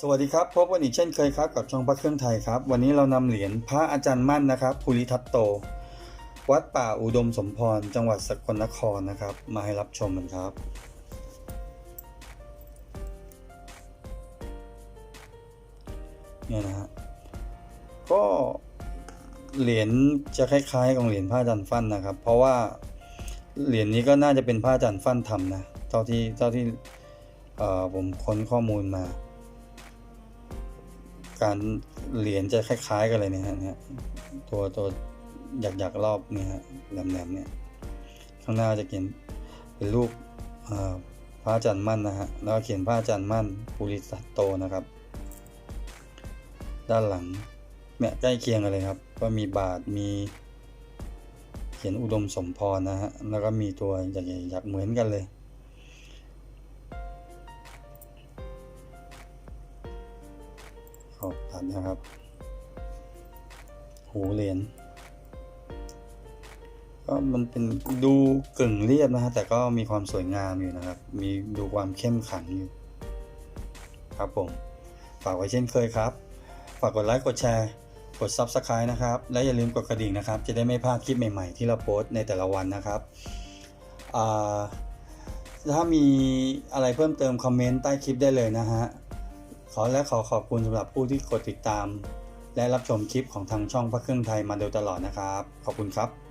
สวัสดีครับพบกันอีกเช่นเคยครับกับช่องพระเครื่องไทยครับ วันนี้เรานำเหรียญพระอาจารย์มั่นนะครับภูริทัตโต วัดป่าอุดมสมพร จังหวัดสกลนครนะครับ มาให้รับชมกันครับ เนี่ยนะฮะก็เหรียญจะคล้ายๆกับเหรียญพระอาจารย์ฟั่นนะครับ เพราะว่าเหรียญนี้ก็น่าจะเป็นพระอาจารย์ฟั่นทำนะเท่าที่เท่าที่ผมค้นข้อมูลมา การเหรียญจะคล้าย ๆ กันเลยเนี่ยฮะเนี่ยตัวตัวหยักหยักๆรอบเนี่ยฮะแหลมๆเนี่ยข้างหน้าจะเขียนเป็นรูปพระอาจารย์มั่นนะฮะแล้วก็เขียนพระอาจารย์มั่นปุริสัตโตนะครับ ด้านหลังเนี่ยใกล้เคียงกันเลยครับ ก็มีบาทมี เขียนอุดมสมพรนะฮะแล้วก็มีตัวใหญ่ๆยักษ์เหมือนกันเลย ขอบตัดนะครับ หูเหรียญก็มันเป็นดูกึ่งเรียบนะฮะแต่ก็มีความสวยงามอยู่นะครับ มีดูความเข้มขังอยู่ ครับผม ฝากไว้เช่นเคยครับ ฝากกดไลค์กดแชร์ กด Subscribe นะครับ และอย่าลืมกดกระดิ่งนะครับ จะได้ไม่พลาดคลิปใหม่ๆ ที่เราโพสต์ในแต่ละวันนะครับถ้ามีอะไรเพิ่มเติมคอมเมนต์ใต้คลิปได้เลยนะฮะ ขอและขอขอบคุณสำหรับผู้ที่กดติดตาม และรับชมคลิปของทางช่องพระเครื่องไทยมาโดยตลอดนะครับ ขอบคุณครับ